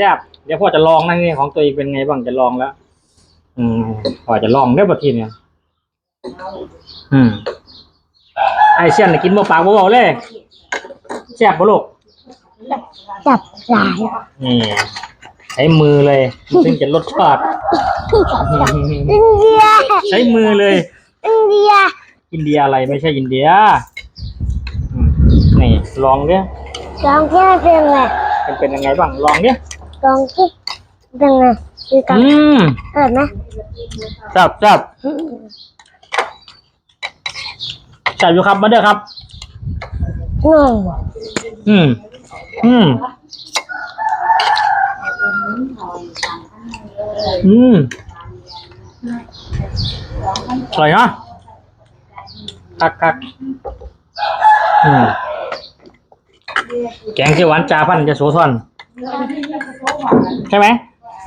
แซ่บเดี๋ยวพ่อจะลองนะนี่ของตัวเองเป็นไงบ้างจะลองแล้ว อืมพ่อจะลองได้อบัดทีเนี่ยอืมไอเชียนน่ะกินบ่ปากบ่เว้าเลยแซ่บบ่ลูกจับหลายนี่ใช้มือเลยซึ่งจะรสชาติอินเดียใช้มือเลย อินเดียอินเดียอะไรไม่ใช่อินเดียอืมนี่ลองดิลองที่เป็นไงมันเป็นยังไงบ้างลองดิ ลองที่เป็นไงดูกันอืมเออไหมจับจับจับอยู่ครับมาเด้อครับ งงอืม อืม อืมอร่อยเนาะคักคักอืมแกงเขียวหวานจาพันธุ์จะโส ใช่ไหม